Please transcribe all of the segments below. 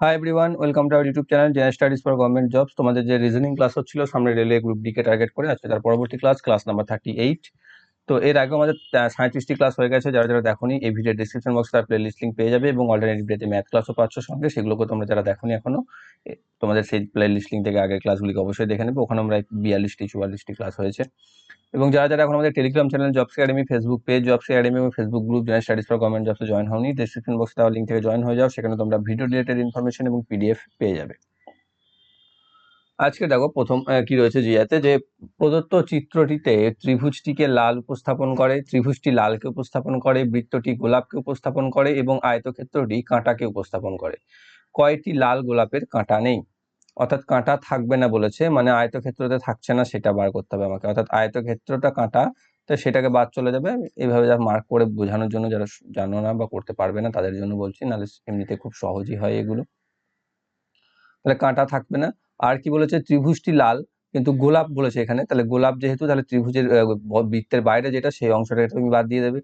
Hi everyone welcome to our YouTube channel general studies for government jobs তোমাদের যে reasoning class হচ্ছিল, সামনে railway group decay target করে, আজকে তার পরবর্তী class class number thirty eight তো এর আগে আমাদের সাঁত্রিশটি ক্লাস হয়ে গেছে। যারা যারা দেখোনি, এই ভিডিও ডিসক্রিপশন বক্সে তার প্লে লিস্ট লিঙ্ক পেয়ে যাবে এবং অল্টারনেটিভ ডেতে ম্যাথ ক্লাসও পাচ্ছ সঙ্গে। সেগুলোকে তোমরা যারা দেখোনি এখনও তোমাদের সেই প্লে লিস্ট লিঙ্ক থেকে আগের ক্লাসগুলিকে অবশ্যই দেখে নেবে। ওখানে আমরা বিয়াল্লিশটি, চুয়াল্লিশটি ক্লাস হয়েছে। এবং যারা যারা এখন আমাদের Telegram channel jobs academy Facebook page jobs academy এবং Facebook group general studies for government জবসে join হওনি। ডিসক্রিপশন বক্সে দেওয়া লিঙ্ক থেকে জয়েন হয়ে যাও। সেখানে তোমরা ভিডিও রিলেটেড ইনফরমেশন এবং পিডিএফ পেয়ে যাবে। আজকে দেখো প্রথম কি রয়েছে জিয়াতে, যে প্রদত্ত চিত্রটিতে ত্রিভুজটিকে লাল উপস্থাপন করে, ত্রিভুজটি লালকে উপস্থাপন করে, বৃত্তটি গোলাপকে উপস্থাপন করে এবং আয়তক্ষেত্রটি কাঁটাকে উপস্থাপন করে। কয়টি লাল গোলাপের কাঁটা নেই? অর্থাৎ কাঁটা থাকবে না বলেছে মানে আয়তক্ষেত্রতে থাকছে না সেটা বার করতে হবে আমাকে। অর্থাৎ আয়তক্ষেত্রটা কাঁটা, তো সেটাকে বাদ চলে যাবে। এইভাবে যা মার্ক করে বোঝানোর জন্য যারা জানো না বা করতে পারবে না, তাদের জন্য বলছি, নাহলে এমনিতে খুব সহজই হয় এগুলো। তাহলে কাঁটা থাকবে না। আর কি বলেছে? ত্রিভুজটি লাল, কিন্তু গোলাপ বলেছে এখানে। তাহলে গোলাপ যেহেতু, তাহলে ত্রিভুজের বৃত্তের বাইরে যেটা, সেই অংশটা তুমি বাদ দিয়ে দেবে।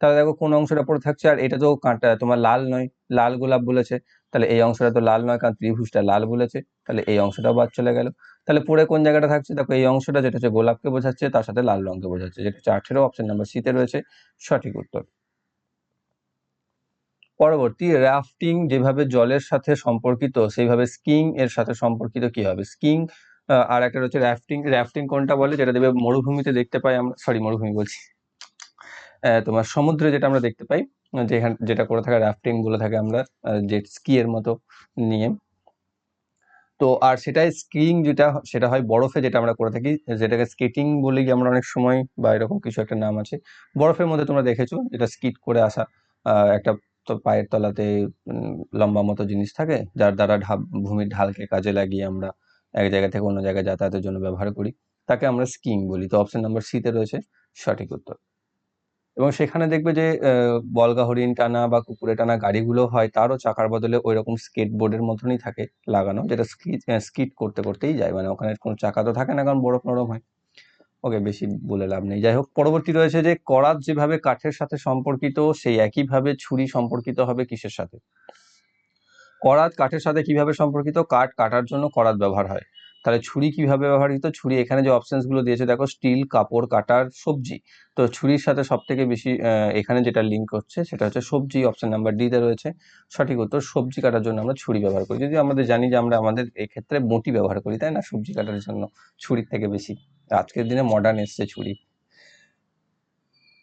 তাহলে দেখো কোন অংশটা পড়ে থাকছে, আর এটা তো কাঁটা তোমার লাল নয়, লাল গোলাপ বলেছে। তাহলে এই অংশটা তো লাল নয়, কারণ ত্রিভুজটা লাল বলেছে। তাহলে এই অংশটাও বাদ চলে গেল। তাহলে পরে কোন জায়গাটা থাকছে? দেখো এই অংশটা যেটা হচ্ছে গোলাপকে বোঝাচ্ছে, তার সাথে লাল রঙকে বোঝাচ্ছে, যেটা হচ্ছে আঠেরো অপশন নাম্বার সিতে রয়েছে সঠিক উত্তর। পরবর্তী রাফটিং যেভাবে জলের সাথে সম্পর্কিত, সেইভাবে স্কিং এর সাথে সম্পর্কিত কি হবে? স্কিং আর একটা হচ্ছে রাফটিং রাফটিং কোনটা বলে? যেটা দেবে মরুভূমিতে দেখতে পাই আমরা সরি মরুভূমি বলছি। তোমার সমুদ্রে যেটা আমরা দেখতে পাই, যেখানে, যেটা করে থাকে রাফটিং বলে থাকে আমরা জেট স্কি এর মতো নিয়ে। তো আর সেটাই স্কিইং যেটা, সেটা হয় বরফে যেটা আমরা করে থাকি, যেটাকে স্কেটিং বলি আমরা অনেক সময়, বা এরকম কিছু একটা নাম আছে। বরফের মধ্যে তোমরা দেখেছ, যেটা স্কিট করে আসা একটা তো পায়ের তলাতে লম্বা মতো জিনিস থাকে, যার দ্বারা ঢাব, ভূমির ঢালকে কাজে লাগিয়ে আমরা এক জায়গা থেকে অন্য জায়গায় যাতায়াতের জন্য ব্যবহার করি। তাকে আমরা স্কিং বলি। তো অপশন নাম্বার সিতে রয়েছে সঠিক উত্তর। এবং সেখানে দেখবে যে বলগা হরিণ টানা বা কুকুরে টানা গাড়িগুলো হয়, তারও চাকার বদলে ওই রকম স্কেট বোর্ডের মতনই থাকে লাগানো, যেটা স্কিট করতে, করতেই যায়। মানে ওখানে কোনো চাকা তো থাকে না, কারণ বরফ নরম হয়। ওকে, বেশি বলে লাভ নেই। যাই হোক, পরবর্তী রয়েছে যে করাত যেভাবে কাঠের সাথে সম্পর্কিত, সেই একইভাবে ছুরি সম্পর্কিত হবে কিসের সাথে? করাত কাঠের সাথে কীভাবে সম্পর্কিত? কাঠ কাটার জন্য করাত ব্যবহার হয়। তাহলে ছুরি কীভাবে ব্যবহৃত? ছুরি এখানে যে অপশনসগুলো দিয়েছে, দেখো স্টিল কাপড়, কাটার, সবজি। তো ছুরির সাথে সব থেকে বেশি এখানে যেটা লিঙ্ক হচ্ছে, সেটা হচ্ছে সবজি অপশন নাম্বার ডি তে রয়েছে। সঠিক উত্তর, সবজি কাটার জন্য আমরা ছুরি ব্যবহার করি। যদি আমাদের জানি যে আমরা আমাদের এক্ষেত্রে বটি ব্যবহার করি, তাই না? সবজি কাটার জন্য ছুরির থেকে বেশি। আজকের দিনে মডার্ন এসছে ছুরি।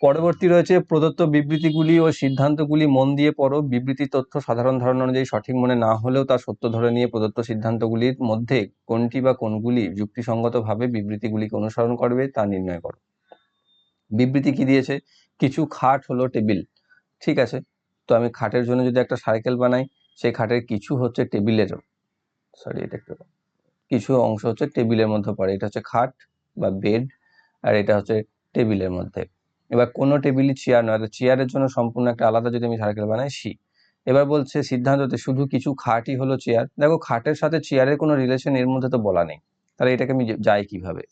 পরবর্তী রয়েছে প্রদত্ত বিবৃতিগুলি ও সিদ্ধান্তগুলি। মন দিয়ে পড়ো, বিবৃতি তথ্য সাধারণ ধারণা অনুযায়ী সঠিক মনে না হলেও তা সত্য ধরে নিয়ে প্রদত্ত সিদ্ধান্তগুলির মধ্যে কোনটি বা কোনগুলি যুক্তিসঙ্গতভাবে বিবৃতিগুলিকে অনুসরণ করবে তা নির্ণয় করো। বিবৃতি কি দিয়েছে? কিছু খাট হলো টেবিল, ঠিক আছে? তো আমি খাটের জন্য যদি একটা সাইকেল বানাই, সেই খাটের কিছু হচ্ছে টেবিলের, সরি এটা একটু কিছু অংশ হচ্ছে টেবিলের মধ্যে পড়ে। এটা হচ্ছে খাট বা বেড আর এটা হচ্ছে টেবিলের মধ্যে। এবার কোনো টেবিলই চেয়ার নয় চেয়ারের জন্য সম্পূর্ণ একটা আলাদা যদি আমি সার্কেল বানাই সি এবার বলছে সিদ্ধান্ততে শুধু কিছু খাটই হলো চেয়ার দেখো, খাটের সাথে চেয়ারের কোনো রিলেশন এর মধ্যে তো বলা নেই। তাহলে এটাকে আমি যাই কীভাবে?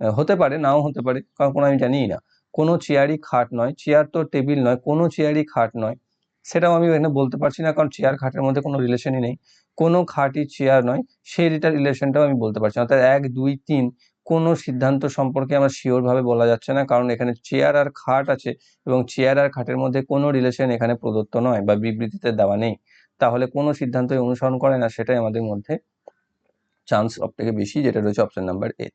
হতে পারে, নাও হতে পারে, কারণ কোনো আমি জানিই না। কোনো চেয়ারই খাট নয় চেয়ার তো টেবিল নয়, কোনো চেয়ারই খাট নয়। সেটাও আমি এখানে বলতে পারছি না, কারণ চেয়ার খাটের মধ্যে কোনো রিলেশনই নেই। কোনো খাটই চেয়ার নয় সেইটার রিলেশনটাও আমি বলতে পারছি না। অর্থাৎ এক, দুই, তিন কোনো সিদ্ধান্ত সম্পর্কে আমার শিওর ভাবে বলা যাচ্ছে না। কারণ এখানে চেয়ার আর খাট আছে এবং চেয়ার আর খাটের মধ্যে কোনো রিলেশন এখানে প্রদত্ত নয় বা বিবৃতিতে দেওয়া নেই। তাহলে কোনো সিদ্ধান্তই অনুসরণ করে না, সেটাই আমাদের মধ্যে চান্স সব থেকে বেশি, যেটা রয়েছে অপশন নাম্বার এ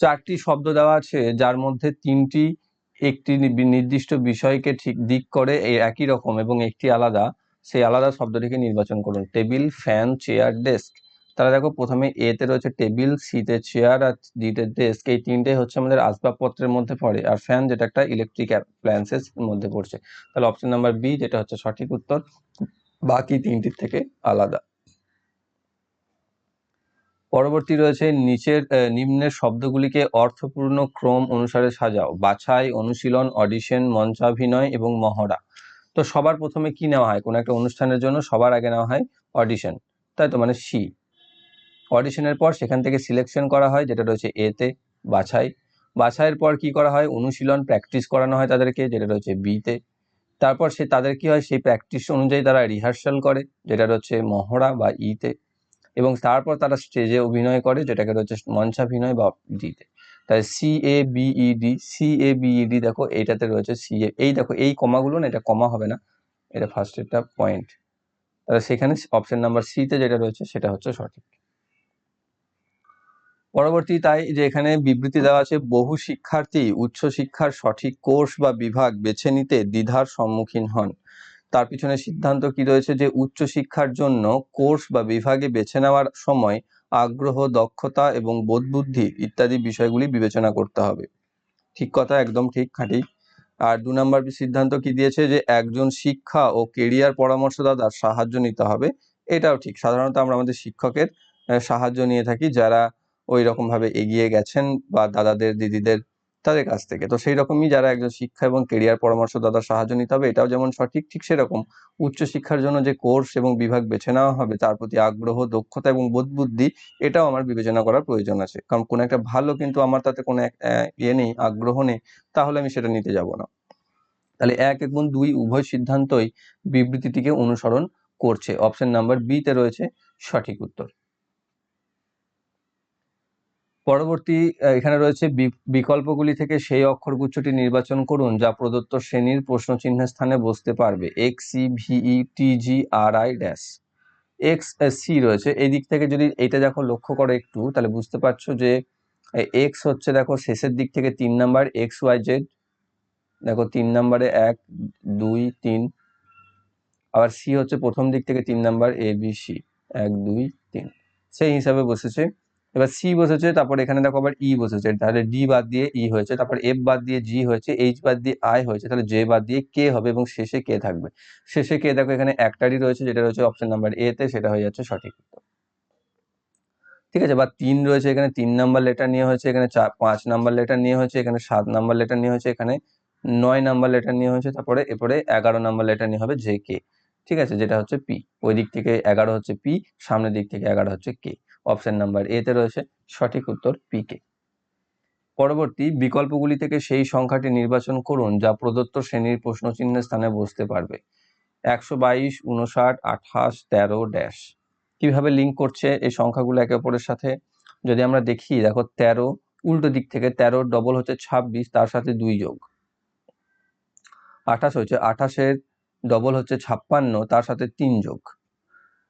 চারটি শব্দ দেওয়া আছে, যার মধ্যে তিনটি একটি নির্দিষ্ট বিষয়কে ঠিক দিক করে একই রকম এবং একটি আলাদা। সেই আলাদা শব্দটিকে নির্বাচন করুন। Table, fan, chair, desk. তাহলে দেখো প্রথমে এ তে রয়েছে টেবিল সি তে চেয়ার আর ডি তে ডেস্ক। এই তিনটে হচ্ছে আমাদের আসবাবপত্রের মধ্যে পড়ে। আর ফ্যান যেটা একটা ইলেকট্রিক অ্যাপ্লায়েন্সেস মধ্যে পড়ছে। তাহলে অপশন নাম্বার বি যেটা হচ্ছে সঠিক উত্তর, বাকি তিনটির থেকে আলাদা। পরবর্তী রয়েছে নিচের নিম্নের শব্দগুলিকে অর্থপূর্ণ ক্রম অনুসারে সাজাও। বাছাই, অনুশীলন, অডিশন, মঞ্চাভিনয় এবং মহড়া। তো সবার প্রথমে কি নেওয়া হয়? কোনো একটা অনুষ্ঠানের জন্য সবার আগে নেওয়া হয় অডিশন তাই তো? মানে সি অডিশনের পর সেখান থেকে সিলেকশন করা হয়, যেটা রয়েছে এ তে বাছাই। বাছাইয়ের পর কি করা হয়? অনুশীলন প্র্যাকটিস করানো হয় তাদেরকে, যেটা রয়েছে বি তে। তারপর সে, তাদের কি হয়? সেই প্র্যাকটিস অনুযায়ী তারা রিহার্সাল করে, যেটা হচ্ছে মহড়া বা ইতে এবং তারপর তারা স্টেজে অভিনয় করে, যেটাকে রয়েছে মঞ্চাভিনয় বা ডিতে তাই C A BEd C A BEd দেখো এইটাতে রয়েছে সি এ এই দেখো এই কমাগুলো না এটা কমা হবে না, এটা ফার্স্ট একটা পয়েন্ট তাহলে সেখানে অপশন নাম্বার সিতে যেটা রয়েছে সেটা হচ্ছে সঠিক। পরবর্তী তাই যে এখানে বিবৃতি দেওয়া আছে, বহু শিক্ষার্থী উচ্চ শিক্ষার সঠিক কোর্স বা বিভাগ বেছে নিতে দ্বিধার সম্মুখীন হন। তার পিছনে সিদ্ধান্ত কি রয়েছে যে উচ্চ শিক্ষার জন্য কোর্স বা বিভাগে বেছে নেওয়ার সময় আগ্রহ, দক্ষতা এবং বোধবুদ্ধি ইত্যাদি বিষয়গুলি বিবেচনা করতে হবে। ঠিক কথা, একদম ঠিক, খাঁটি। আর দু নম্বর সিদ্ধান্ত কি দিয়েছে যে একজন শিক্ষা ও কেরিয়ার পরামর্শদাতার সাহায্য নিতে হবে, এটাও ঠিক। সাধারণত আমরা আমাদের শিক্ষকের সাহায্য নিয়ে থাকি যারা ওই রকমভাবে এগিয়ে গেছেন বা দাদাদের, দিদিদের তাদের কাছ থেকে। তো সেই রকমই যারা একজন শিক্ষা এবং কেরিয়ার পরামর্শদাতার সাহায্য নিতে হবে, এটাও যেমন সঠিক, ঠিক সেরকম উচ্চশিক্ষার জন্য যে কোর্স এবং বিভাগ বেছে নেওয়া হবে, তার প্রতি আগ্রহ, দক্ষতা এবং বোধবুদ্ধি এটাও আমার বিবেচনা করার প্রয়োজন আছে। কারণ কোনো একটা ভালো কিন্তু আমার তাতে কোনো এক ইয়ে নেই, আগ্রহ নেই, তাহলে আমি সেটা নিতে যাব না। তাহলে এক এবং দুই উভয় সিদ্ধান্তই বিবৃতিটিকে অনুসরণ করছে। অপশন নাম্বার বিতে রয়েছে সঠিক উত্তর। পরবর্তী এখানে রয়েছে বিকল্পগুলি থেকে সেই অক্ষরগুচ্ছটি নির্বাচন করুন যা প্রদত্ত শ্রেণির প্রশ্নচিহ্নের স্থানে বসতে পারবে। X C V E T G R I dash X C রয়েছে। এই দিক থেকে যদি এটা দেখো, লক্ষ্য করো একটু, তাহলে বুঝতে পারছ যে এক্স হচ্ছে দেখো শেষের দিক থেকে তিন নাম্বার এক্স ওয়াই জেড দেখো তিন নাম্বারে এক, দুই, তিন। আবার সি হচ্ছে প্রথম দিক থেকে তিন নাম্বার এ বি সি এক, দুই, তিন। সেই হিসাবে বসেছে। এবার সি বসেছে, তারপর এখানে দেখো আবার ই বসেছে, তাহলে ডি বাদ দিয়ে ই হয়েছে, তারপর এফ বাদ দিয়ে জি হয়েছে এইচ বাদ দিয়ে আই হয়েছে, তাহলে জে বাদ দিয়ে কে হবে এবং শেষে কে থাকবে। শেষে কে দেখো এখানে একটারই রয়েছে, যেটা রয়েছে অপশন নাম্বার এ তে, সেটা হয়ে যাচ্ছে সঠিক ঠিক আছে বা তিন রয়েছে এখানে, তিন নাম্বার লেটার নিয়ে হয়েছে এখানে, চার, পাঁচ নাম্বার লেটার নিয়ে হয়েছে এখানে, সাত নাম্বার লেটার নিয়ে হয়েছে এখানে, নয় নাম্বার লেটার নিয়ে হয়েছে, তারপরে এরপরে এগারো নাম্বার লেটার নিয়ে হবে জে কে ঠিক আছে, যেটা হচ্ছে পি ওই দিক থেকে এগারো হচ্ছে পি সামনের দিক থেকে এগারো হচ্ছে কে অপশন নাম্বার এ তে রয়েছে সঠিক উত্তর পিকে পরবর্তী বিকল্পগুলি থেকে সেই সংখ্যাটি নির্বাচন করুন যা প্রদত্ত শ্রেণির প্রশ্নচিহ্নের স্থানে বসতে পারবে। একশো বাইশ উনষাট আঠাশ, তেরো, ড্যাশ। কীভাবে লিঙ্ক করছে এই সংখ্যাগুলো একে অপরের সাথে? যদি আমরা দেখি, দেখো তেরো, উল্টো দিক থেকে তেরো ডবল হচ্ছে ছাব্বিশ, তার সাথে দুই যোগ। আঠাশ হচ্ছে আঠাশের ডবল হচ্ছে ছাপ্পান্ন, তার সাথে তিন যোগ।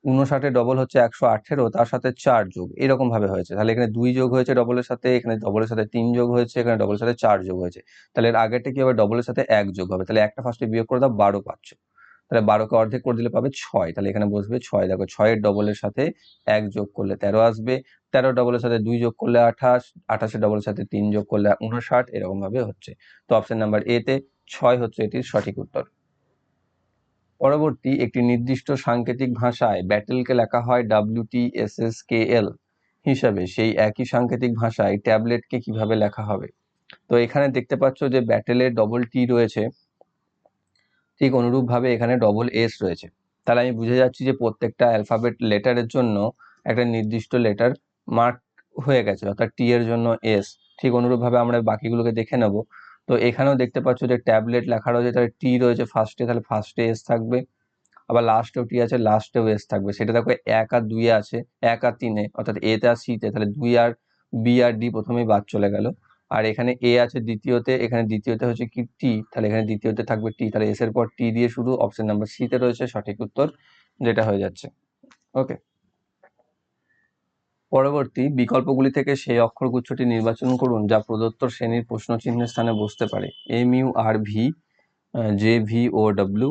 উনষাটের ডবল হচ্ছে একশো আঠেরো, তার সাথে চার যোগ। এরকম ভাবে হয়েছে। তাহলে এখানে দুই যোগ হয়েছে ডবলের সাথে, এখানে ডবলের সাথে তিন যোগ হয়েছে, এখানে ডবলের সাথে চার যোগ হয়েছে। তাহলে এর আগেরটা কি হবে? ডবলের সাথে এক যোগ হবে। তাহলে একটা ফার্স্টে বিয়োগ করে দাও, বারো পাচ্ছ। তাহলে বারোকে অর্ধেক করে দিলে পাবে ছয়। তাহলে এখানে বসবে ছয়। দেখো ছয়ের ডবলের সাথে এক যোগ করলে তেরো আসবে। তেরো ডবলের সাথে দুই যোগ করলে আঠাশ। আঠাশের ডবলের সাথে তিন যোগ করলে উনষাট এরকম ভাবে হচ্ছে। তো অপশন নাম্বার এতে ছয় হচ্ছে এটির সঠিক উত্তর। পরবর্তী একটি নির্দিষ্ট সাংকেতিক ভাষায় ব্যাটেলকে লেখা হয় WT S S K L হিসাবে। সেই একই সাংকেতিক ভাষায় ট্যাবলেটকে কীভাবে লেখা হবে? তো এখানে দেখতে পাচ্ছ যে ব্যাটেলের ডবল টি রয়েছে। ঠিক অনুরূপভাবে এখানে ডবল এস রয়েছে। তাহলে আমি বুঝে যাচ্ছি যে প্রত্যেকটা অ্যালফাবেট লেটারের জন্য একটা নির্দিষ্ট লেটার মার্ক হয়ে গেছে, অর্থাৎ টি এর জন্য এস ঠিক অনুরূপভাবে আমরা বাকিগুলোকে দেখে নেব। তো এখানেও দেখতে পাচ্ছ যে ট্যাবলেট লেখা রয়েছে তাহলে টি রয়েছে ফার্স্টে তাহলে ফার্স্টে এস থাকবে। আবার লাস্টেও টি আছে লাস্টেও এস থাকবে। সেটা দেখো এক আর দুই আছে, এক আর তিনে অর্থাৎ এ এতে আর সিতে তাহলে দুই আর বি আর ডি প্রথমেই বাদ চলে গেল। আর এখানে এ আছে দ্বিতীয়তে, এখানে দ্বিতীয়তে হচ্ছে কি টি তাহলে এখানে দ্বিতীয়তে থাকবে টি তাহলে এস এর পর টি দিয়ে শুরু অপশন নাম্বার সিতে রয়েছে সঠিক উত্তর, যেটা হয়ে যাচ্ছে। ওকে পরবর্তী বিকল্পগুলি থেকে সেই অক্ষরগুচ্ছটি নির্বাচন করুন যা প্রদত্ত শ্রেণির প্রশ্নচিহ্নের স্থানে বসতে পারে। M U R V J V O W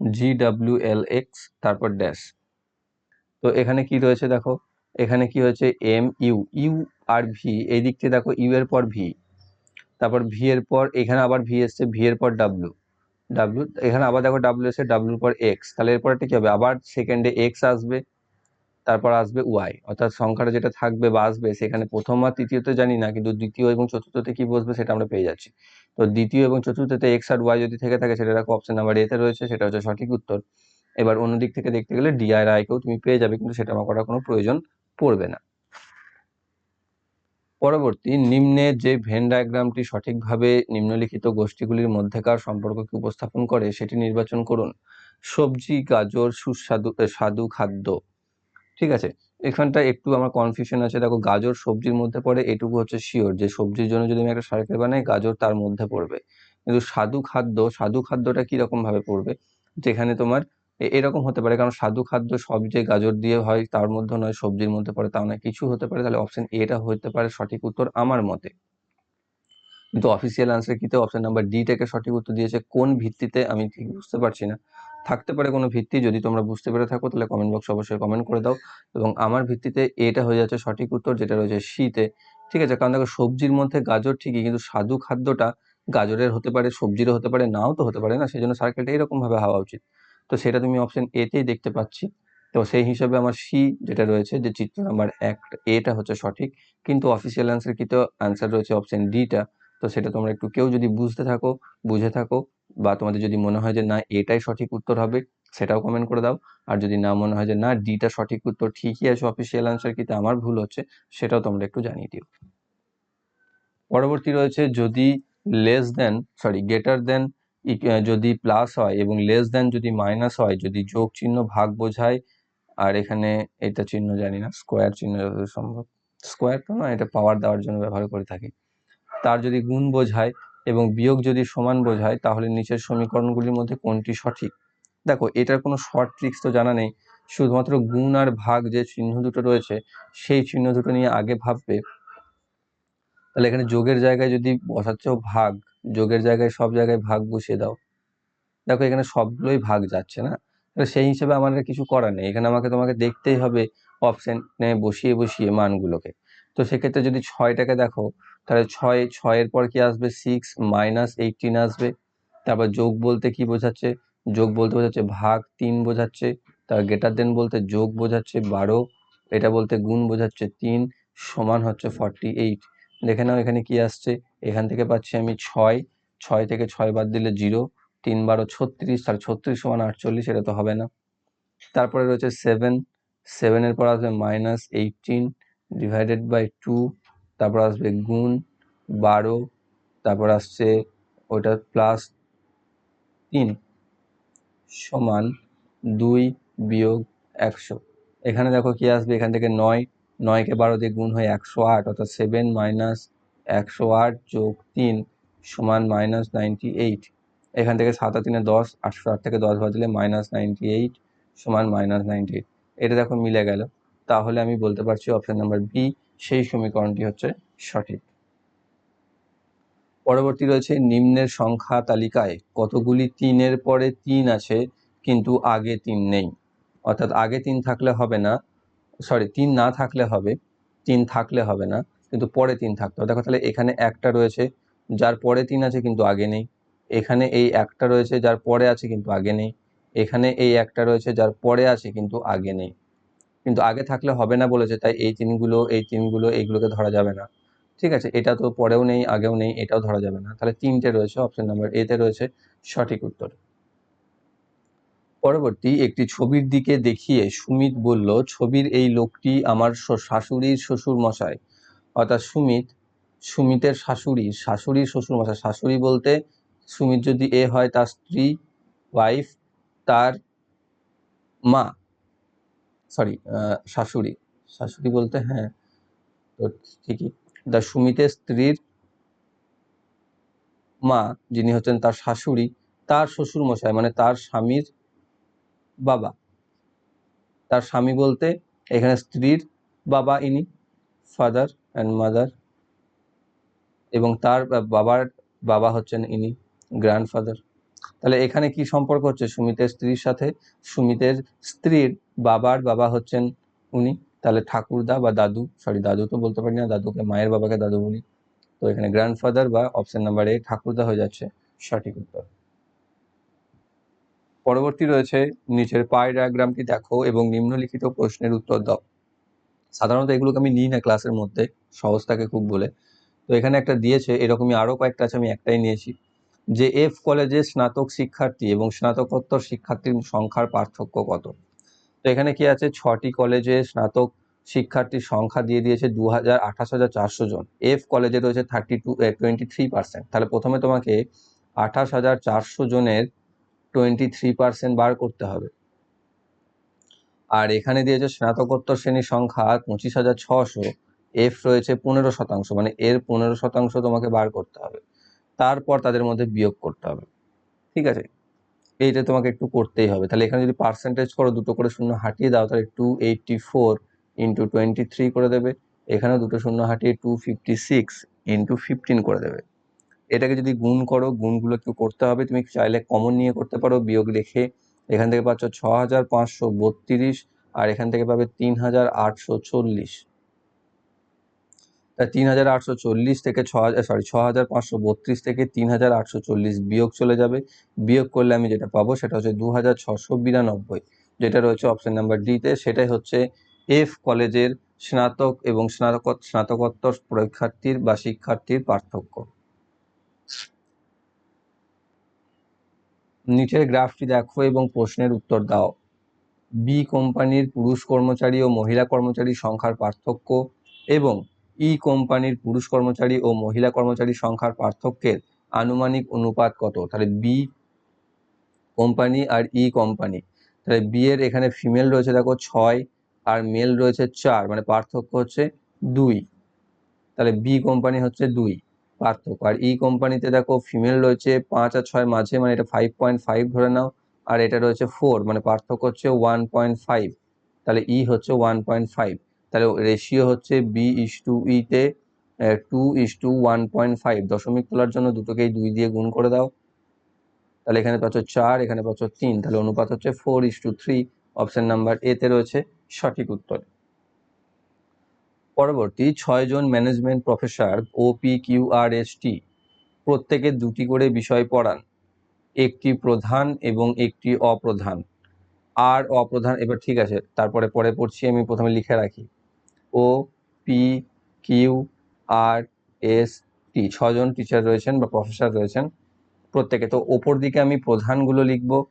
G W L X তারপর ড্যাশ তো এখানে কি রয়েছে দেখো? এখানে কি হয়েছে? M U U R V এই দিক থেকে দেখো ইউ এর পর ভি তারপর ভি এর পর, এখানে আবার ভি এসছে ভি এর পর ডাব্লিউ ডাব্লিউ এখানে আবার দেখো ডাব্লিউ এসে ডাব্লিউর পর এক্স তাহলে এরপর একটা কি হবে? আবার সেকেন্ডে এক্স আসবে তারপর আসবে ওয়াই অর্থাৎ সংখ্যাটা যেটা থাকবে বা আসবে, সেখানে প্রথম আর তৃতীয়তে জানি না, কিন্তু দ্বিতীয় এবং চতুর্থতে কি বসবে সেটা আমরা পেয়ে যাচ্ছি। তো দ্বিতীয় এবং চতুর্থতে এক্স আর ওয়াই যদি থেকে থাকে, সেটা দেখো অপশন নাম্বার এতে রয়েছে, সেটা হচ্ছে সঠিক উত্তর। এবার অন্য দিক থেকে দেখতে গেলে ডি আর আইকেও তুমি পেয়ে যাবে, কিন্তু সেটা আমার করার কোনো প্রয়োজন পড়বে না। পরবর্তী, নিম্নে যে ভেন ডায়াগ্রামটি সঠিকভাবে নিম্নলিখিত গোষ্ঠীগুলির মধ্যেকার সম্পর্ককে উপস্থাপন করে, সেটি নির্বাচন করুন। সবজি, গাজর, সুস্বাদু স্বাদু খাদ্য। ঠিক আছে? এখানটা একটু আমার কনফিউশন আছে। দেখো, গাজর সবজির মধ্যে পড়ে, এটুকু হচ্ছে শিওর যে সবজির জন্য যদি আমি একটা সার্কেল বানাই, গাজর তার মধ্যে পড়বে। কিন্তু স্বাদু খাদ্য স্বাদু খাদ্যটা কীরকম ভাবে পড়বে? যেখানে তোমার এরকম হতে পারে। কারণ স্বাদু খাদ্য সব যে গাজর দিয়ে হয়, তার মধ্যে নয়, সবজির মধ্যে পড়ে তাও নয়, কিছু হতে পারে। তাহলে অপশন এটা হতে পারে সঠিক উত্তর আমার মতে। কিন্তু অফিসিয়াল আনসার কিতে অপশন নাম্বার ডি থেকে সঠিক উত্তর দিয়েছে। কোন ভিত্তিতে? আমি ঠিক বুঝতে পারছি না। থাকতে পারে কোনো ভিত্তি, যদি তোমরা বুঝতে পেরে থাকো, তাহলে কমেন্ট বক্সে অবশ্যই কমেন্ট করে দাও। এবং আমার ভিত্তিতে এটা হয়ে যাচ্ছে সঠিক উত্তর, যেটা রয়েছে শীতে। ঠিক আছে? কারণ দেখো, সবজির মধ্যে গাজর ঠিকই, কিন্তু স্বাদু খাদ্যটা গাজরের হতে পারে, সবজিরও হতে পারে, নাও তো হতে পারে না? সেই জন্য সার্কেলটা এরকম ভাবে হওয়া উচিত। তো সেটা তুমি অপশন এতেই দেখতে পাচ্ছি। তো সেই হিসাবে আমার সি যেটা রয়েছে, যে চিত্র নাম্বার এক, এটা হচ্ছে সঠিক। কিন্তু অফিসিয়াল অ্যান্সার কি তো? অ্যান্সার রয়েছে অপশন ডিটা তো সেটা তোমরা একটু কেউ যদি বুঝতে থাকো, বুঝে থাকো বা তোমাদের যদি মনে হয় যে না, এটাই সঠিক উত্তর হবে, সেটাও কমেন্ট করে দাও। আর যদি না মনে হয় যে না ডিটা সঠিক উত্তর ঠিকই আছে অফিসিয়াল অ্যান্সার কিন্তু আমার ভুল হচ্ছে, সেটাও তোমরা একটু জানিয়ে দিও। পরবর্তী রয়েছে যদি less than sorry greater than যদি প্লাস হয় এবং লেস দেন যদি মাইনাস হয়, যদি যোগ চিহ্ন ভাগ বোঝায়, আর এখানে এটা চিহ্ন জানি না স্কোয়ার চিহ্ন সম্ভব স্কোয়ার তো না, এটা পাওয়ার দেওয়ার জন্য ব্যবহার করে থাকি। তার যদি গুণ বোঝায় এবং বিয়োগ যদি সমান বোঝায়, তাহলে নিচের সমীকরণগুলির মধ্যে কোনটি সঠিক? দেখো, এটার কোনো শর্ট ট্রিক্স তো জানা নেই। শুধুমাত্র গুণ আর ভাগ যে চিহ্ন দুটো রয়েছে, সেই চিহ্ন দুটো নিয়ে আগে ভাববে। তাহলে এখানে যোগের জায়গায় যদি বসাচ্ছ ভাগ, যোগের জায়গায় সব জায়গায় ভাগ বসিয়ে দাও। দেখো, এখানে সবগুলোই ভাগ যাচ্ছে না। তাহলে সেই হিসেবে আমার কিছু করার নেই। এখানে আমাকে তোমাকে দেখতেই হবে অপশনে বসিয়ে বসিয়ে মানগুলোকে। তো সেক্ষেত্রে যদি ছয়টাকে দেখো, তাহলে ছয়, ছয়ের পর কি আসবে? সিক্স মাইনাস এইটিন আসবে। তারপর যোগ বলতে কি বোঝাচ্ছে? যোগ বলতে বোঝাচ্ছে ভাগ তিন বোঝাচ্ছে। তার গ্রেটার দেন বলতে যোগ বোঝাচ্ছে বারো। এটা বলতে গুণ বোঝাচ্ছে তিন, সমান হচ্ছে ফর্টি এইট দেখে নাও এখানে কি আসছে? এখান থেকে পাচ্ছি আমি ছয়। ছয় থেকে ছয় বাদ দিলে জিরো তিন বারো ছত্রিশ তার ছত্রিশ সমান আটচল্লিশ, এটা তো হবে না। তারপরে রয়েছে সেভেন সেভেনের পর আসবে minus eighteen divided by two তারপর আসবে গুণ বারো, তারপর আসছে ওটা প্লাস তিন সমান দুই বিয়োগ একশো। এখানে দেখো কি আসবে? এখান থেকে নয়, নয়কে বারো দিয়ে গুণ হয় একশো আট, অর্থাৎ সেভেন মাইনাস একশো আট যোগ তিন সমান মাইনাস নাইনটি এইট এখান থেকে সাত আর তিনে দশ, আটশো আট থেকে দশ বাদ দিলে মাইনাস নাইনটি এইট সমান মাইনাস নাইনটি এইট এটা দেখো মিলে গেল। তাহলে আমি বলতে পারছি অপশন নাম্বার বি সেই সমীকরণটি হচ্ছে সঠিক। পরবর্তী রয়েছে নিম্নের সংখ্যা তালিকায় কতগুলি তিনের পরে তিন আছে, কিন্তু আগে তিন নেই। অর্থাৎ আগে তিন থাকলে হবে না সরি তিন না থাকলে হবে, তিন থাকলে হবে না, কিন্তু পরে তিন থাকতে হবে। দেখো তাহলে এখানে একটা রয়েছে যার পরে তিন আছে, কিন্তু আগে নেই। এখানে এই একটা রয়েছে যার পরে আছে, কিন্তু আগে নেই। এখানে এই একটা রয়েছে যার পরে আছে, কিন্তু আগে নেই। কিন্তু আগে থাকলে হবে না বলেছে, তাই এই তিনগুলো এই তিনগুলো, এইগুলোকে ধরা যাবে না। ঠিক আছে? এটা তো পরেও নেই, আগেও নেই, এটাও ধরা যাবে না। তাহলে তিনটে রয়েছে অপশন নাম্বার এতে রয়েছে, সঠিক উত্তর। পরবর্তী একটি ছবির দিকে দেখিয়ে সুমিত বলল, ছবির এই লোকটি আমার শাশুড়ির শ্বশুর মশাই অর্থাৎ সুমিত, সুমিতের শাশুড়ি, শাশুড়ির শ্বশুর মশাই শাশুড়ি বলতে সুমিত যদি এ হয়, তার স্ত্রী ওয়াইফ তার মা। সরি শাশুড়ি। শাশুড়ি বলতে হ্যাঁ ঠিকই। দা সুমিতের স্ত্রীর মা, যিনি হচ্ছেন তার শাশুড়ি, তার শ্বশুর মশাই মানে তার স্বামীর বাবা। তার স্বামী বলতে এখানে স্ত্রীর বাবা ইনি ফাদার অ্যান্ড মাদার এবং তার বাবার বাবা হচ্ছেন ইনি গ্র্যান্ডফাদার তাহলে এখানে কি সম্পর্ক হচ্ছে? সুমিতের স্ত্রীর সাথে। সুমিতের স্ত্রীর বাবার বাবা হচ্ছেন উনি। তাহলে ঠাকুরদা বা দাদু সরি দাদু তো বলতে পারি না, দাদুকে মায়ের বাবাকে দাদু বলি। তো এখানে গ্র্যান্ডফাদার বা অপশন নাম্বার এ ঠাকুরদা হয়ে যাচ্ছে। সঠিক উত্তর। পরবর্তী রয়েছে, নিচের পাই ডায়াগ্রামটি দেখো এবং নিম্নলিখিত প্রশ্নের উত্তর দাও। সাধারণত এগুলোকে আমি নিই না ক্লাসের মধ্যে, সহজ থাকে খুব বলে। তো এখানে একটা দিয়েছে, এরকমই আরও কয়েকটা আছে, আমি একটাই নিয়েছি। যে এফ কলেজে স্নাতক শিক্ষার্থী এবং স্নাতকোত্তর শিক্ষার্থীর সংখ্যার পার্থক্য কত? তো এখানে কি আছে? ছটি কলেজে স্নাতক শিক্ষার্থীর সংখ্যা দিয়ে দিয়েছে দু হাজার আঠাশ হাজার চারশো জন। এফ কলেজে রয়েছে thirty two twenty three percent তাহলে প্রথমে তোমাকে আঠাশ হাজার চারশো জনের টোয়েন্টি থ্রি পার্সেন্ট বার করতে হবে। আর এখানে দিয়েছে স্নাতকোত্তর শ্রেণির সংখ্যা পঁচিশ হাজার ছশো এফ রয়েছে পনেরো শতাংশ। মানে এর পনেরো শতাংশ তোমাকে বার করতে হবে। তারপর তাদের মধ্যে বিয়োগ করতে হবে। ঠিক আছে? এইটা তোমাকে একটু করতেই হবে। তাহলে এখানে যদি পার্সেন্টেজ করো, দুটো করে শূন্য হাঁটিয়ে দাও, তাহলে two eighty four into twenty three করে দেবে। এখানেও দুটো শূন্য হাঁটিয়ে two fifty six into fifteen করে দেবে। এটাকে যদি গুণ করো, গুণগুলো একটু করতে হবে। তুমি চাইলে কমন নিয়ে করতে পারো, বিয়োগ রেখে। এখান থেকে পাচ্ছ ছ হাজার পাঁচশো বত্রিশ আর এখান থেকে পাবে তিন হাজার আটশো চল্লিশ। তিন হাজার আটশো চল্লিশ থেকে ছ হাজার সরি ছ হাজার পাঁচশো বত্রিশ থেকে তিন হাজার আটশো চল্লিশ বিয়োগ চলে যাবে। বিয়োগ করলে আমি যেটা পাবো সেটা হচ্ছে দু হাজার ছশো বিরানব্বই, যেটা রয়েছে অপশন নাম্বার ডিতে সেটাই হচ্ছে এফ কলেজের স্নাতক এবং স্নাতক, স্নাতকোত্তর পরীক্ষার্থীর বা শিক্ষার্থীর পার্থক্য। নিচের গ্রাফটি দেখো এবং প্রশ্নের উত্তর দাও। বি কোম্পানির পুরুষ কর্মচারী ও মহিলা কর্মচারী সংখ্যার পার্থক্য এবং ই কোম্পানির পুরুষ কর্মচারী ও মহিলা কর্মচারী সংখ্যার পার্থক্যের আনুমানিক অনুপাত কত? তাহলে বি কোম্পানি আর ই কোম্পানি। তাহলে বি এর এখানে ফিমেল রয়েছে দেখো ছয় আর মেল রয়েছে চার মানে পার্থক্য হচ্ছে দুই। তাহলে বি কোম্পানি হচ্ছে দুই, পার্থক্য। আর ই কোম্পানিতে দেখো ফিমেল রয়েছে পাঁচ আর ছয় মাঝে মানে এটা ফাইভ পয়েন্ট ফাইভ ধরে নাও, আর এটা রয়েছে ফোর মানে পার্থক্য হচ্ছে ওয়ান পয়েন্ট ফাইভ তাহলে ই হচ্ছে ওয়ান পয়েন্ট ফাইভ তাহলে রেশিও হচ্ছে বি ইস টু ইতে two is to one point five দশমিক তোলার জন্য দুটোকেই দুই দিয়ে গুণ করে দাও। তাহলে এখানে পাচ্ছ চার, এখানে পাচ্ছ তিন, তাহলে অনুপাত হচ্ছে four is to three option number এতে রয়েছে সঠিক উত্তর। পরবর্তী ছয়জন management professor O P Q R S T প্রত্যেকে দুটি করে বিষয় পড়ান। একটি প্রধান এবং একটি অপ্রধান। আর অপ্রধান, এবার ঠিক আছে, তারপরে পরে পড়ছি, আমি প্রথমে লিখে রাখি। O, P, Q, R, S, T. ছজন টিচার রয়েছেন বা প্রফেসর রয়েছেন। প্রত্যেকে তো ওপর দিকে আমি প্রধানগুলো লিখব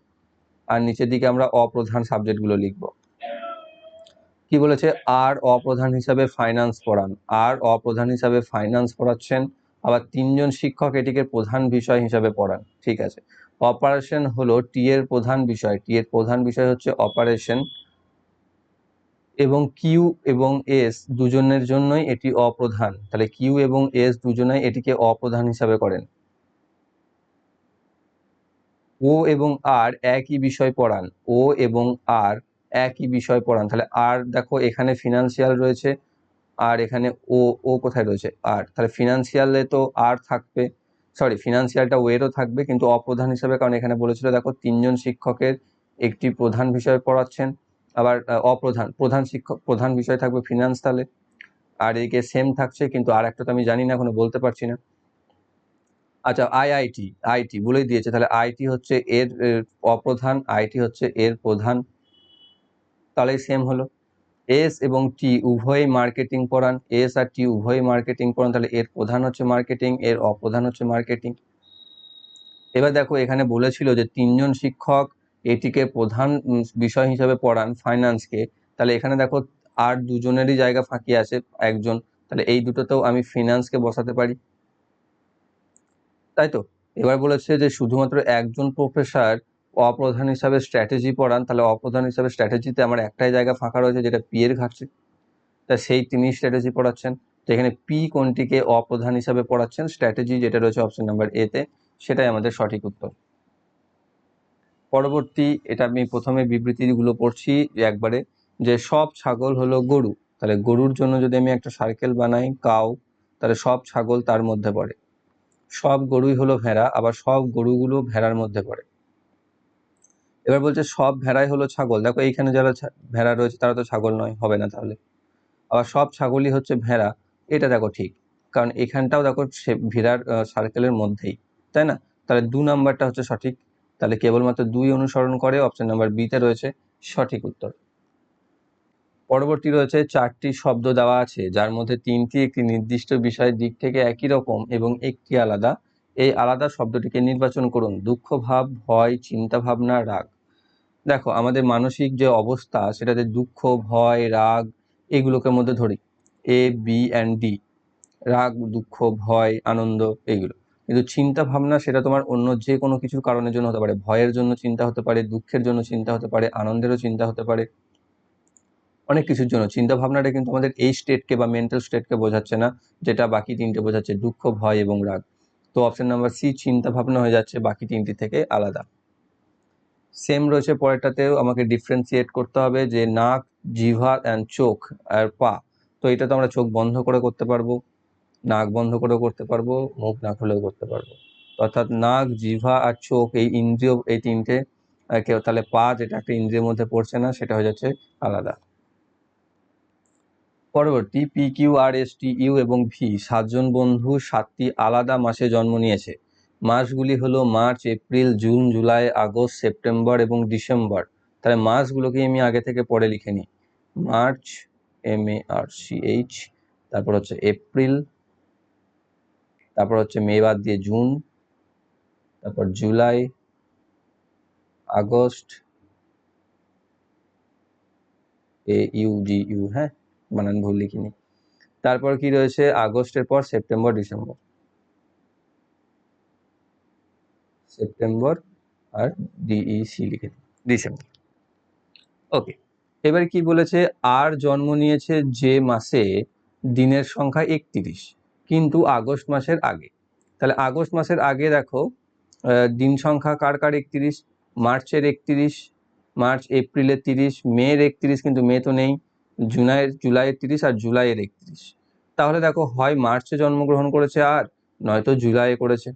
আর নিচের দিকে আমরা অপ্রধান সাবজেক্টগুলো লিখব। কি বলেছে? আর অপ্রধান হিসাবে ফাইন্যান্স পড়ান। আর অপ্রধান হিসাবে ফাইন্যান্স পড়াচ্ছেন, আবার তিনজন শিক্ষক এটিকে প্রধান বিষয় হিসাবে পড়ান। ঠিক আছে। অপারেশন হলো টি এর প্রধান বিষয়। টি এর প্রধান বিষয় হচ্ছে অপারেশন এবং কিউ এবং এস দুজনের জন্যই এটি অপ্রধান। তাহলে কিউ এবং এস দুজনেই এটিকে অপ্রধান হিসাবে করেন। ও এবং আর একই বিষয় পড়ান। ও এবং আর একই বিষয় পড়ান। তাহলে আর দেখো, এখানে ফিনান্সিয়াল রয়েছে, আর এখানে ও ও কোথায় রয়েছে? আর তাহলে ফিনান্সিয়ালে তো আর থাকবে। সরি ফিনান্সিয়ালটা ওয়েরও থাকবে, কিন্তু অপ্রধান হিসাবে, কারণ এখানে বলেছিল, দেখো, তিনজন শিক্ষকের একটি প্রধান বিষয় পড়াচ্ছেন। আবার অপ্রধান, প্রধান শিক্ষক, প্রধান বিষয় থাকবে ফিনান্স তাহলে। আর এদিকে সেম থাকছে, কিন্তু আর একটা তো আমি জানি না, এখনও বলতে পারছি না। আচ্ছা আইআইটি আইটি বলেই দিয়েছে, তাহলে আইটি হচ্ছে এর অপ্রধান আইটি হচ্ছে এর প্রধান। তাহলে সেম হলো। এস এবং টি উভয়ই মার্কেটিং পড়ান। এস আর টি উভয়ই মার্কেটিং পড়ান, তাহলে এর প্রধান হচ্ছে মার্কেটিং এর অপ্রধান হচ্ছে মার্কেটিং এবার দেখো, এখানে বলেছিল যে তিনজন শিক্ষক এটিকে প্রধান বিষয় হিসাবে পড়ান ফাইন্যান্সকে তাহলে এখানে দেখো আর দুজনেরই জায়গা ফাঁকি আছে, একজন। তাহলে এই দুটোতেও আমি ফিনান্সকে বসাতে পারি। তাই তো? এবার বলেছে যে শুধুমাত্র একজন প্রফেসর অপ্রধান হিসাবে স্ট্র্যাটেজি পড়ান, তাহলে অপ্রধান হিসাবে স্ট্র্যাটেজিতে আমার একটাই জায়গা ফাঁকা রয়েছে, যেটা পি এর ঘাটছে তা সেই তিনি স্ট্র্যাটেজি পড়াচ্ছেন। তো এখানে পি কোনটিকে অপ্রধান হিসাবে পড়াচ্ছেন? স্ট্র্যাটেজি যেটা রয়েছে অপশন নাম্বার এতে সেটাই আমাদের সঠিক উত্তর। পরবর্তী, এটা আমি প্রথমে বিবৃতিগুলো পড়ছি একবারে, যে সব ছাগল হলো গরু। তাহলে গরুর জন্য যদি আমি একটা সার্কেল বানাই কাউ তাহলে সব ছাগল তার মধ্যে পড়ে। সব গরুই হলো ভেড়া, আবার সব গরুগুলো ভেড়ার মধ্যে পড়ে। এবার বলছে সব ভেড়াই হলো ছাগল। দেখো এইখানে যারা ভেড়া রয়েছে তারা তো ছাগল নয়, হবে না তাহলে। আবার সব ছাগলই হচ্ছে ভেড়া, এটা দেখো ঠিক। কারণ এখানটাও দেখো সে ভেড়ার সার্কেলের মধ্যেই, তাই না? তাহলে দু নাম্বারটা হচ্ছে সঠিক। তাহলে কেবলমাত্র দুই অনুসরণ করে অপশন নাম্বার বিতে রয়েছে সঠিক উত্তর। পরবর্তী রয়েছে চারটি শব্দ দেওয়া আছে, যার মধ্যে তিনটি একটি নির্দিষ্ট বিষয়ের দিক থেকে একই রকম এবং একটি আলাদা। এই আলাদা শব্দটিকে নির্বাচন করুন, দুঃখ, ভাব, ভয়, চিন্তা ভাবনা, রাগ। দেখো, আমাদের মানসিক যে অবস্থা, সেটাতে দুঃখ, ভয়, রাগ এগুলোকে মধ্যে ধরি। এ বি অ্যান্ড ডি রাগ, দুঃখ, ভয়, আনন্দ এইগুলো কিন্তু চিন্তা ভাবনা সেটা তোমার অন্য যে কোনো কিছুর কারণের জন্য হতে পারে। ভয়ের জন্য চিন্তা হতে পারে, দুঃখের জন্য চিন্তা হতে পারে, আনন্দেরও চিন্তা হতে পারে। অনেক কিছুর জন্য। চিন্তা ভাবনাটা কিন্তু আমাদের এই স্টেটকে বা মেন্টাল স্টেটকে বোঝাচ্ছে না, যেটা বাকি তিনটে বোঝাচ্ছে, দুঃখ, ভয় এবং রাগ। তো অপশন নাম্বার সি চিন্তা ভাবনা হয়ে যাচ্ছে, বাকি তিনটি থেকে আলাদা। সেম রয়েছে পরেরটাতেও, আমাকে ডিফারেন্সিয়েট করতে হবে যে নাক জিভা অ্যান্ড চোখ আর পা। তো এটা তো আমরা চোখ বন্ধ করে করতে পারব। নাক বন্ধ করেও করতে পারব, মুখ না খুলেও করতে পারব। অর্থাৎ নাক জিভা আর চোখ এই ইন্দ্রিয়, এই তিনটে কেউ তাহলে পা যেটা একটা ইন্দ্রিয়ের মধ্যে পড়ছে না, সেটা হয়ে যাচ্ছে আলাদা। পরবর্তী P Q R S T U এবং ভি সাতজন বন্ধু সাতটি আলাদা মাসে জন্ম নিয়েছে। মাসগুলি হলো March, April, June, July, August, September এবং ডিসেম্বর। তাহলে মাসগুলোকে আমি আগে থেকে পরে লিখে নিই। March M A R C H তারপর হচ্ছে এপ্রিল তারপর হচ্ছে মে বাদ দিয়ে জুন, তারপর July, August, A, U, G, U হ্যাঁ? বানান ভুল লিখিনি। তারপর কি রয়েছে? আগস্টের পর সেপ্টেম্বর, ডিসেম্বর। সেপ্টেম্বর আর ডিইসি লিখে ডিসেম্বর। ওকে। এবারে কি বলেছে? আর জন্ম নিয়েছে যে মাসে দিনের সংখ্যা একত্রিশ। কিন্তু আগস্ট মাসের আগে। তাহলে আগস্ট মাসের আগে দেখো দিন সংখ্যা কার কার একত্রিশ? মার্চের একত্রিশ, মার্চ, এপ্রিলের তিরিশ মের একত্রিশ, কিন্তু মে তো নেই। জুলাইয়ের জুলাইয়ের তিরিশ আর জুলাইয়ের একত্রিশ। তাহলে দেখো, হয় মার্চে জন্মগ্রহণ করেছে আর, নয়তো জুলাইয়ে করেছে।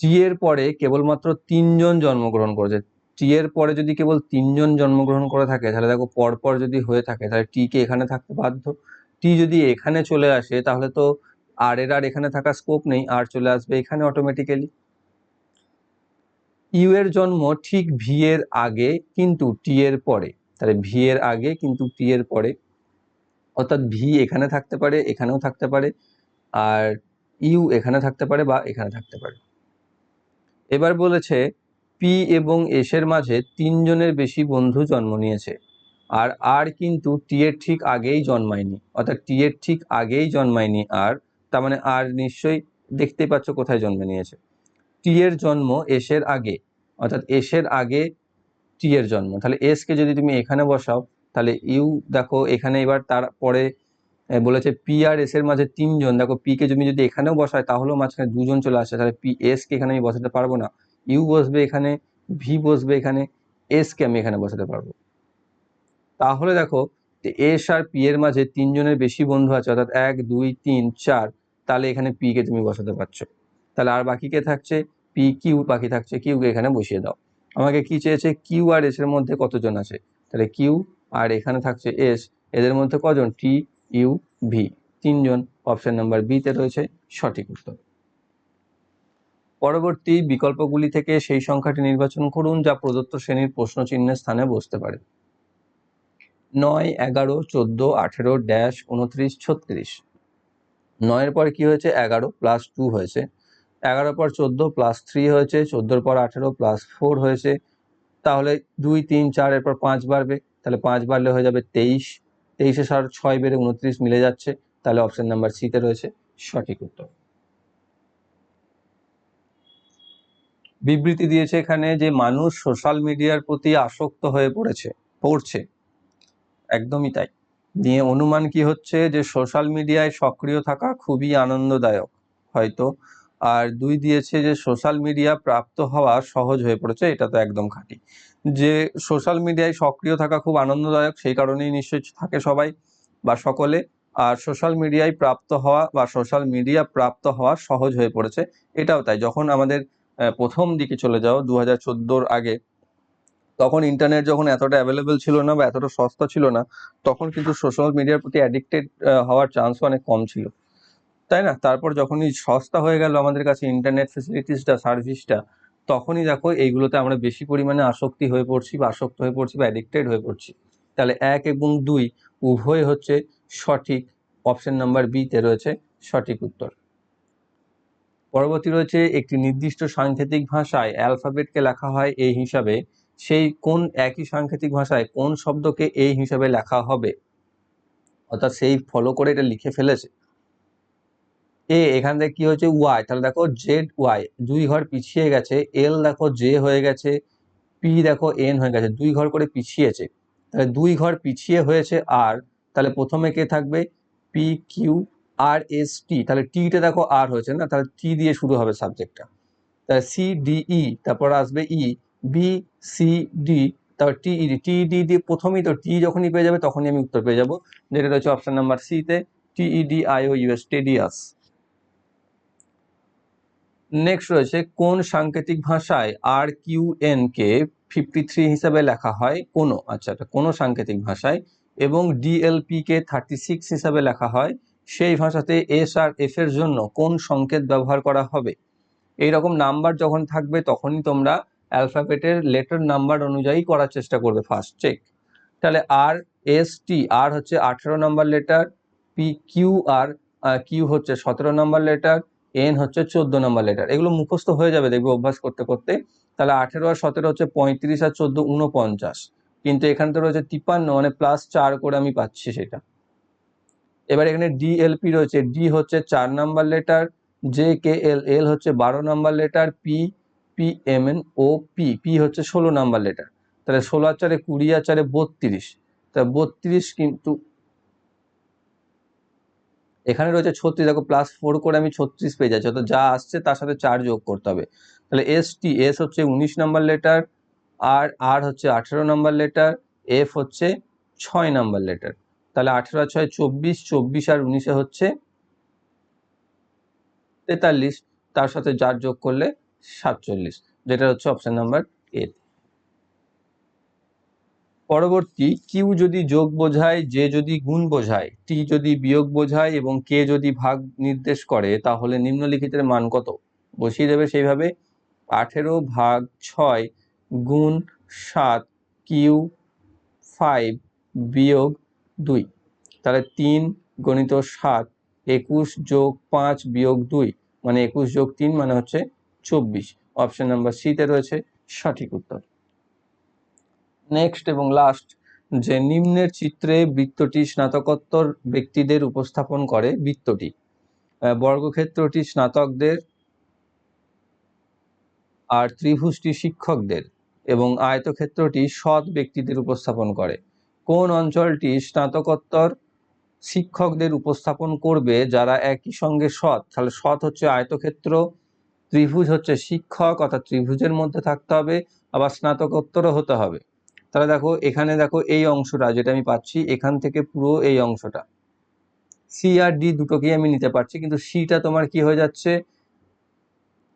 টি এর পরে কেবলমাত্র তিনজন জন্মগ্রহণ করেছে। টি এর পরে যদি কেবল তিনজন জন্মগ্রহণ করে থাকে, তাহলে দেখো পরপর যদি হয়ে থাকে, তাহলে টি কে এখানে থাকতে বাধ্য? টি যদি এখানে চলে আসে, তাহলে তো আর এর আর এখানে থাকা স্কোপ নেই আর চলে আসবে এখানে অটোমেটিক্যালি ইউ এর জন্ম ঠিক ভি এর আগে কিন্তু টি এর পরে। তাহলে ভি এর আগে কিন্তু টি এর পরে। অর্থাৎ ভি এখানে থাকতে পারে, এখানেও থাকতে পারে, আর ইউ এখানে থাকতে পারে বা এখানে থাকতে পারে। এবার বলেছে পি এবং এস এর মাঝে তিনজনের বেশি বন্ধু জন্ম নিয়েছে। আর আর কিন্তু টি এর ঠিক আগেই জন্মায়নি। অর্থাৎ টি এর ঠিক আগেই জন্মায়নি আর তার মানে আর নিশ্চয়ই দেখতেই পাচ্ছ কোথায় জন্ম নিয়েছে। টি এর জন্ম এসের আগে অর্থাৎ এসের আগে টি এর জন্ম। তাহলে এস কে যদি তুমি এখানে বসাও তাহলে ইউ দেখো এখানে এবার তারপরে আহ, বলেছে পি আর এস এর মাঝে তিনজন। দেখো পি কে তুমি যদি এখানেও বসায় তাহলেও মাঝখানে দুজন চলে আসে। তাহলে পি এস কে এখানে আমি বসাতে পারব না। ইউ বসবে এখানে ভি বসবে এখানে এস কে আমি এখানে বসাতে পারব। তাহলে দেখো এস আর পি এর মাঝে তিনজনের বেশি বন্ধু আছে, অর্থাৎ এক, দুই, তিন, চার, তাহলে এখানে পি কে তুমি বসাতে পারছ। তাহলে আর বাকি কে থাকছে? পি কিউ বাকি থাকছে কিউ কে এখানে বসিয়ে দাও। আমাকে কি চেয়েছে? কিউ আর এস এর মধ্যে কতজন আছে? তাহলে কিউ আর এখানে থাকছে এস এদের মধ্যে কজন? টি ইউ ভি তিনজন অপশন নাম্বার বিতে রয়েছে সঠিক উত্তর। পরবর্তী বিকল্পগুলি থেকে সেই সংখ্যাটি নির্বাচন করুন যা প্রদত্ত শ্রেণির প্রশ্ন চিহ্নের স্থানে বসতে পারে। নয়, এগারো, চোদ্দ, আঠেরো, ড্যাশ, উনত্রিশ, ছত্রিশ। নয়ের পর কি হয়েছে? এগারো প্লাস টু হয়েছে। এগারো পর চোদ্দ প্লাস থ্রি হয়েছে। চোদ্দোর পর আঠেরো প্লাস ফোর হয়েছে। তাহলে দুই, তিন চার এরপর পাঁচ বাড়বে। তাহলে পাঁচ বাড়লে হয়ে যাবে তেইশ। তেইশে সার ছয় বেড়ে উনত্রিশ মিলে যাচ্ছে। তাহলে অপশন নাম্বার সিতে রয়েছে সঠিক উত্তর। বিবৃতি দিয়েছে এখানে যে মানুষ সোশ্যাল মিডিয়ার প্রতি আসক্ত হয়ে পড়েছে, পড়ছে। একদমই তাই। নিয়ে অনুমান কি হচ্ছে যে সোশ্যাল মিডিয়ায় সক্রিয় থাকা খুবই আনন্দদায়ক, হয়তো। আর দুই দিয়েছে যে সোশ্যাল মিডিয়া প্রাপ্ত হওয়া সহজ হয়ে পড়েছে, এটা তো একদম খাঁটি। যে সোশ্যাল মিডিয়ায় সক্রিয় থাকা খুব আনন্দদায়ক, সেই কারণেই নিশ্চয়ই থাকে সবাই বা সকলে। আর সোশ্যাল মিডিয়ায় প্রাপ্ত হওয়া বা সোশ্যাল মিডিয়া প্রাপ্ত হওয়া সহজ হয়ে পড়েছে, এটাও তাই। যখন আমাদের প্রথম দিকে চলে যাও দু হাজার আগে তখন ইন্টারনেট যখন এতটা অ্যাভেলেবেল ছিল না বা এতটা সস্তা ছিল না, তখন কিন্তু সোশ্যাল মিডিয়ার প্রতি অ্যাডিক্টেড হওয়ার চান্স অনেক কম ছিল। তাই না? তারপর যখনই সস্তা হয়ে গেল আমাদের কাছে ইন্টারনেট ফেসিলিটিসটা সার্ভিসটা তখনই দেখো এইগুলোতে আমরা বেশি পরিমাণে আসক্তি হয়ে পড়ছি বা আসক্ত হয়ে পড়ছি বা অ্যাডিক্টেড হয়ে পড়ছি। তাহলে এক এবং দুই উভয় হচ্ছে সঠিক। অপশন নাম্বার বিতে রয়েছে সঠিক উত্তর। পরবর্তী রয়েছে একটি নির্দিষ্ট সাংকেতিক ভাষায় অ্যালফাবেটকে লেখা হয় এই হিসাবে। সেই কোন একই সাংকেতিক ভাষায় কোন শব্দকে এই হিসাবে লেখা হবে? অর্থাৎ সেই ফলো করে এটা লিখে ফেলেছে। এ, এখান থেকে কি হয়েছে? ওয়াই তাহলে দেখো জেড ওয়াই দুই ঘর পিছিয়ে গেছে। এল দেখো জে হয়ে গেছে। পি দেখো এন হয়ে গেছে। দুই ঘর করে পিছিয়েছে। তাহলে দুই ঘর পিছিয়ে হয়েছে আর তাহলে প্রথমে কে থাকবে? P Q R S T তাহলে টিটা দেখো আর হয়েছে না? তাহলে টি দিয়ে শুরু হবে সাবজেক্টটা তাহলে সি ডি ই তারপর আসবে ই বি সি ডি তারপর টি ই টি ডি দিয়ে প্রথমেই তো টি যখনই পেয়ে যাবে তখনই আমি উত্তর পেয়ে যাব। যেটা রয়েছে অপশন নাম্বার সিতে T E D I O U S tedious next রয়েছে, কোন সাংকেতিক ভাষায় R Q N K fifty three হিসাবে লেখা হয়? কোনো আচ্ছা এটা কোনো সাংকেতিক ভাষায়। এবং ডিএলপি কে থার্টি সিক্স হিসাবে লেখা হয়? সেই ভাষাতে এস আর এফ এর জন্য কোন সংকেত ব্যবহার করা হবে? এই রকম নাম্বার যখন থাকবে তখনই তোমরা অ্যালফাবেটের লেটার নাম্বার অনুযায়ী করার চেষ্টা করবে ফার্স্ট চেক তাহলে আর এস টি আর হচ্ছে আঠেরো number letter P Q R Q হচ্ছে সতেরো নাম্বার লেটার এন হচ্ছে চোদ্দ নাম্বার লেটার এগুলো মুখস্থ হয়ে যাবে দেখবে অভ্যাস করতে করতে। তাহলে আঠেরো আর সতেরো হচ্ছে পঁয়ত্রিশ আর চোদ্দ উনপঞ্চাশ কিন্তু এখানে তো রয়েছে তিপ্পান্ন মানে প্লাস চার করে আমি পাচ্ছি সেটা। এবার এখানে ডিএলপি রয়েছে। ডি হচ্ছে চার number letter J K L L হচ্ছে বারো number letter P P M N O P P হচ্ছে ষোলো নাম্বার লেটার তাহলে ষোলো চারে কুড়ি আর বত্রিশ। তা বত্রিশ কিন্তু এখানে রয়েছে ছত্রিশ। দেখো প্লাস ফোর করে আমি ছত্রিশ পেয়ে যাচ্ছি, অর্থাৎ যা আসছে তার সাথে চার যোগ করতে হবে। তাহলে এস টি এস হচ্ছে উনিশ নাম্বার লেটার আর আর হচ্ছে আঠেরো নাম্বার লেটার এফ হচ্ছে ছয় নাম্বার লেটার তাহলে আঠেরো আর ছয়, চব্বিশ চব্বিশ আর উনিশে হচ্ছে তেতাল্লিশ। তার সাথে যার যোগ করলে সাতচল্লিশ, যেটা হচ্ছে অপশন নাম্বার এ পরবর্তী কিউ যদি যোগ বোঝায় যে যদি গুণ বোঝায় টি যদি বিয়োগ বোঝায় এবং কে যদি ভাগ নির্দেশ করে, তাহলে নিম্নলিখিতের মান কত? বসিয়ে দেবে সেইভাবে, আঠেরো ভাগ ছয় গুণ সাত কিউ ফাইভ বিয়োগ দুই। তাহলে তিন গণিত সাত, একুশ যোগ পাঁচ বিয়োগ দুই মানে একুশ যোগ তিন মানে হচ্ছে চব্বিশ। অপশন নাম্বার সিতে রয়েছে সঠিক উত্তর। নেক্সট এবং লাস্ট যে নিম্নের চিত্রে বৃত্তটি স্নাতকোত্তর ব্যক্তিদের উপস্থাপন করে বৃত্তটি বর্গক্ষেত্রটি স্নাতকদের আর ত্রিভুজটি শিক্ষকদের এবং আয়তক্ষেত্রটি সৎ ব্যক্তিদের উপস্থাপন করে। কোন অঞ্চলটি স্নাতকোত্তর শিক্ষকদের উপস্থাপন করবে যারা একই সঙ্গে সৎ? তাহলে সৎ হচ্ছে আয়তক্ষেত্র ত্রিভুজ হচ্ছে শিক্ষক, অর্থাৎ ত্রিভুজের মধ্যে থাকতে হবে, আবার স্নাতকোত্তরও হতে হবে। তাহলে দেখো, এখানে দেখো এই অংশটা, যেটা আমি পাচ্ছি, এখান থেকে পুরো এই অংশটা। সি আর ডি দুটোকেই আমি নিতে পারছি, কিন্তু সিটা তোমার কি হয়ে যাচ্ছে?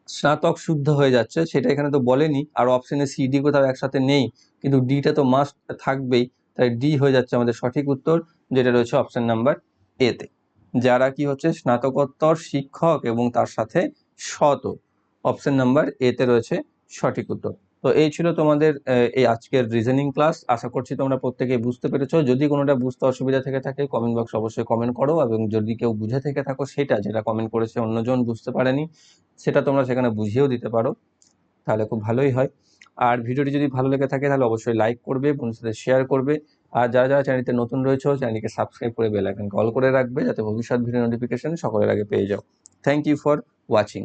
স্নাতক শুদ্ধ হয়ে যাচ্ছে, সেটা এখানে তো বলেনি, আর অপশনে সি ডি কোথাও একসাথে নেই, কিন্তু ডিটা তো মাস্ট থাকবেই, তাই ডি হয়ে যাচ্ছে আমাদের সঠিক উত্তর, যেটা রয়েছে অপশন নাম্বার এতে যারা কি হচ্ছে, স্নাতকোত্তর শিক্ষক এবং তার সাথে শত। অপশন নাম্বার এতে রয়েছে সঠিক উত্তর। তো এই ছিল তোমাদের এই আজকের রিজনিং ক্লাস আশা করছি তোমরা প্রত্যেকে বুঝতে পেরেছ। যদি কোনোটা বুঝতে অসুবিধা থেকে থাকে কমেন্ট বক্স অবশ্যই কমেন্ট করো এবং যদি কেউ বুঝে থেকে থাকো সেটা, যেটা কমেন্ট করেছে অন্যজন বুঝতে পারেনি, সেটা তোমরা সেখানে বুঝিয়েও দিতে পারো। তাহলে খুব ভালোই হয়। আর ভিডিওটি যদি ভালো লেগে থাকে, তাহলে অবশ্যই লাইক করবে বন্ধুর সাথে শেয়ার করবে। আর যারা যারা চ্যানেলতে নতুন রয়েছে চ্যানেলকে সাবস্ক্রাইব করে বেল আইকন কল করে রাখবে, যাতে ভবিষ্যৎ ভিডিও নোটিফিকেশন সকলের আগে পেয়ে যাও। Thank you for watching